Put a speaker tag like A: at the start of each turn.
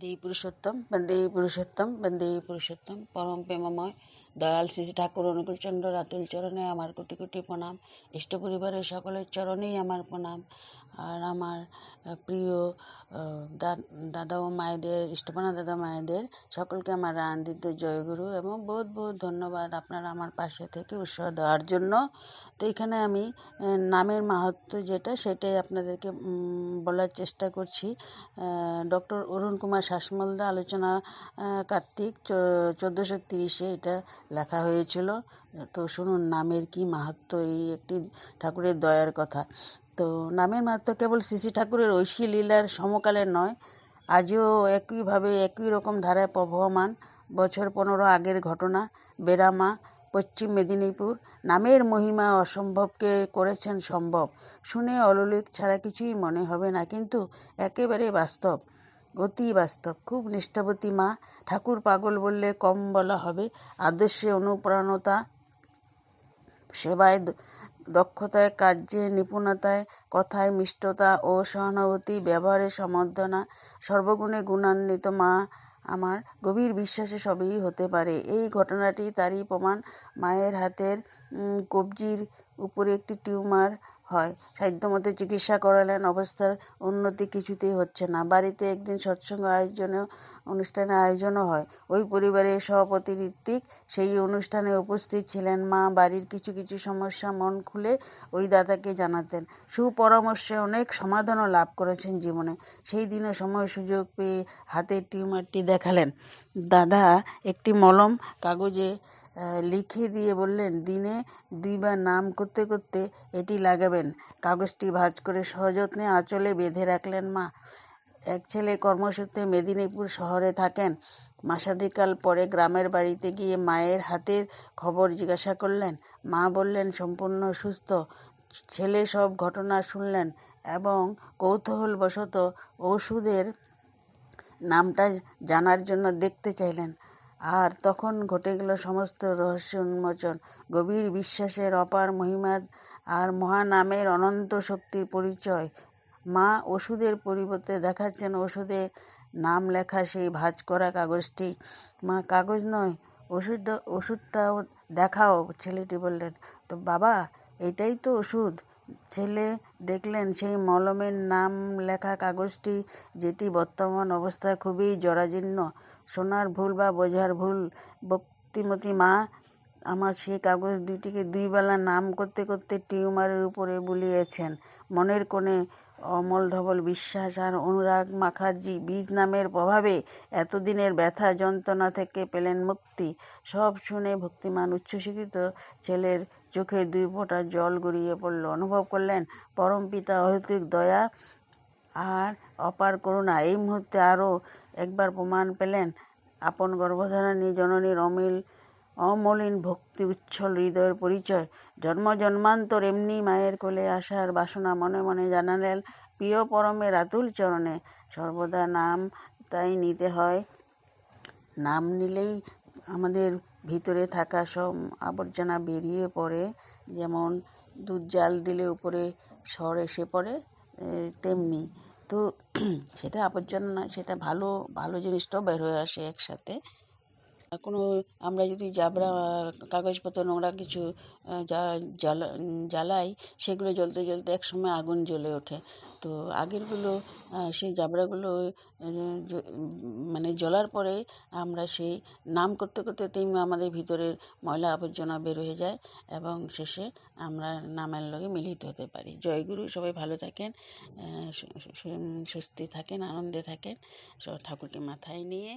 A: বন্দে পুরুষোত্তম বন্দে পুরুষোত্তম বন্দে পুরুষোত্তম পরম প্রেমময় দয়াল শ্রী ঠাকুর অনুকূলচন্দ্র রাতুল চরণে আমার কোটি কোটি প্রণাম। ইষ্ট পরিবারের সকলের চরণেই আমার প্রণাম। আর আমার প্রিয় দাদা ও মায়েদের, ইষ্টপনা দাদা মায়েদের সকলকে আমার আনন্দিত জয়গুরু এবং বহুত বহুত ধন্যবাদ আপনারা আমার পাশে থেকে উৎসাহ দেওয়ার জন্য। তো এখানে আমি নামের মাহাত্ম্য যেটা সেটাই আপনাদেরকে বলার চেষ্টা করছি। ডক্টর অরুণ কুমার শাসমলদা আলোচনা কার্তিক চোদ্দোশো তিরিশে এটা লেখা হয়েছিল। তো শুনুন, নামের কি মাহাত্ম্য এই একটি ঠাকুরের দয়ার কথা। তো নামের মাহাত্ম্য কেবল শ্রী ঠাকুরের ঐশী লীলার সমকালের নয়, আজও একইভাবে একই রকম ধারায় প্রবহমান। বছর পনেরো আগের ঘটনা বেরামা পশ্চিম মেদিনীপুর, নামের মহিমা অসম্ভবকে করেছেন সম্ভব। শুনে অলৌলিক ছাড়া কিছুই মনে হবে না, কিন্তু একেবারে বাস্তব। অতি বাস্তব। খুব নিষ্ঠাবতী মা। ঠাকুর পাগল বললে কম বলা হবে। আদর্শে অনুপ্রাণতা, সেবায় দক্ষতায়, কার্যে নিপুণতায়, কথায় মিষ্টতা ও সহানুভূতি, ব্যবহারে সমর্থনা, সর্বগুণে গুণান্বিত মা আমার। গভীর বিশ্বাসে সবই হতে পারে। এই ঘটনাটি তারই প্রমাণ। মায়ের হাতের কবজির উপরে একটি টিউমার হয়। সাধ্যমতো চিকিৎসা করালেন অবস্থার উন্নতি কিছুতেই হচ্ছে না। বাড়িতে একদিন সৎসঙ্গ আয়োজনেও অনুষ্ঠানের আয়োজনও হয়। ওই পরিবারের সভাপতি ঋত্বিক সেই অনুষ্ঠানে উপস্থিত ছিলেন মা। বাড়ির কিছু কিছু সমস্যা মন খুলে ওই দাদাকে জানাতেন। সুপরামর্শে অনেক সমাধানও লাভ করেছেন জীবনে। সেই দিনে সময় সুযোগ পেয়ে হাতের টিউমারটি দেখালেন। দাদা একটি মলম কাগজে লিখে দিয়ে বললেন, দিনে দুইবার নাম করতে করতে এটি লাগাবেন। কাগজটি ভাঁজ করে সযত্নে আঁচলে বেঁধে রাখলেন মা। এক ছেলে কর্মসূত্রে মেদিনীপুর শহরে থাকেন। মাসাধিকাল পরে গ্রামের বাড়িতে গিয়ে মায়ের হাতের খবর জিজ্ঞাসা করলেন। মা বললেন, সম্পূর্ণ সুস্থ। ছেলে সব ঘটনা শুনলেন এবং কৌতূহলবশত ওষুধের নামটা জানার জন্য দেখতে চাইলেন। আর তখন ঘটে গেল সমস্ত রহস্য উন্মোচন। গভীর বিশ্বাসের অপার মহিমা আর মহানামের অনন্ত শক্তির পরিচয়। মা ওষুধের পরিবর্তে দেখাচ্ছেন ওষুধে নাম লেখা সেই ভাঁজ করা কাগজটি। মা, কাগজ নয় ওষুধটা ওষুধটাও দেখাও, ছেলেটি বললেন। তো বাবা, এটাই তো ওষুধ। ছেলে দেখলেন সেই মলমের নাম লেখা কাগজটি, যেটি বর্তমান অবস্থায় খুবই জরাজীর্ণ। শোনার ভুল বা বোঝার ভুল, ভক্তিমতী মা, আমার সেই কাগজ দুইটিকে দুই বেলা নাম করতে করতে টিউমারের উপরে বুলিয়েছেন। মনের কোণে অমল ধবল বিশ্বাস আর অনুরাগ মাখার্জি, বীজ নামের প্রভাবে এতদিনের ব্যথা যন্ত্রণা থেকে পেলেন মুক্তি। সব শুনে ভক্তিমান উচ্ছ্বসিত ছেলের চোখে দুই ফোঁটা জল গড়িয়ে পড়ল। অনুভব করলেন, পরম পিতা অহৈতুক দয়া আর অপার করুণা। এই মুহূর্তে আরও একবার প্রমাণ পেলেন আপন গর্ভধারণী জননীর অমিল, অমলিন ভক্তি উচ্ছল হৃদয়ের পরিচয়। জন্ম, জন্মান্তর এমনি মায়ের কোলে আসার বাসনা মনে মনে জানালেন প্রিয় পরমের আতুল চরণে। সর্বদা নাম তাই নিতে হয়। নাম নিলেই আমাদের ভিতরে থাকা সব আবর্জনা বেরিয়ে পড়ে। যেমন দুধ জাল দিলে উপরে সর এসে পড়ে তেমনি। তো সেটা আবর্জনা নয়, সেটা ভালো ভালো জিনিসটাও বের হয়ে আসে একসাথে। কোনো আমরা যদি জাবরা, কাগজপত্র, নোংরা কিছু জ্বালাই, সেগুলো জ্বলতে জ্বলতে একসময় আগুন জ্বলে ওঠে। তো আগেরগুলো সেই জাবড়াগুলো মানে জ্বলার পরে আমরা সেই নাম করতে করতে তেমনি আমাদের ভিতরের ময়লা আবর্জনা বের হয়ে যায় এবং শেষে আমরা নামের লগে মিলিত হতে পারি। জয়গুরু সবাই ভালো থাকেন আহ, সু- সু- সুস্থ থাকেন আনন্দে থাকেন। সব ঠাকুরকে মাথায় নিয়ে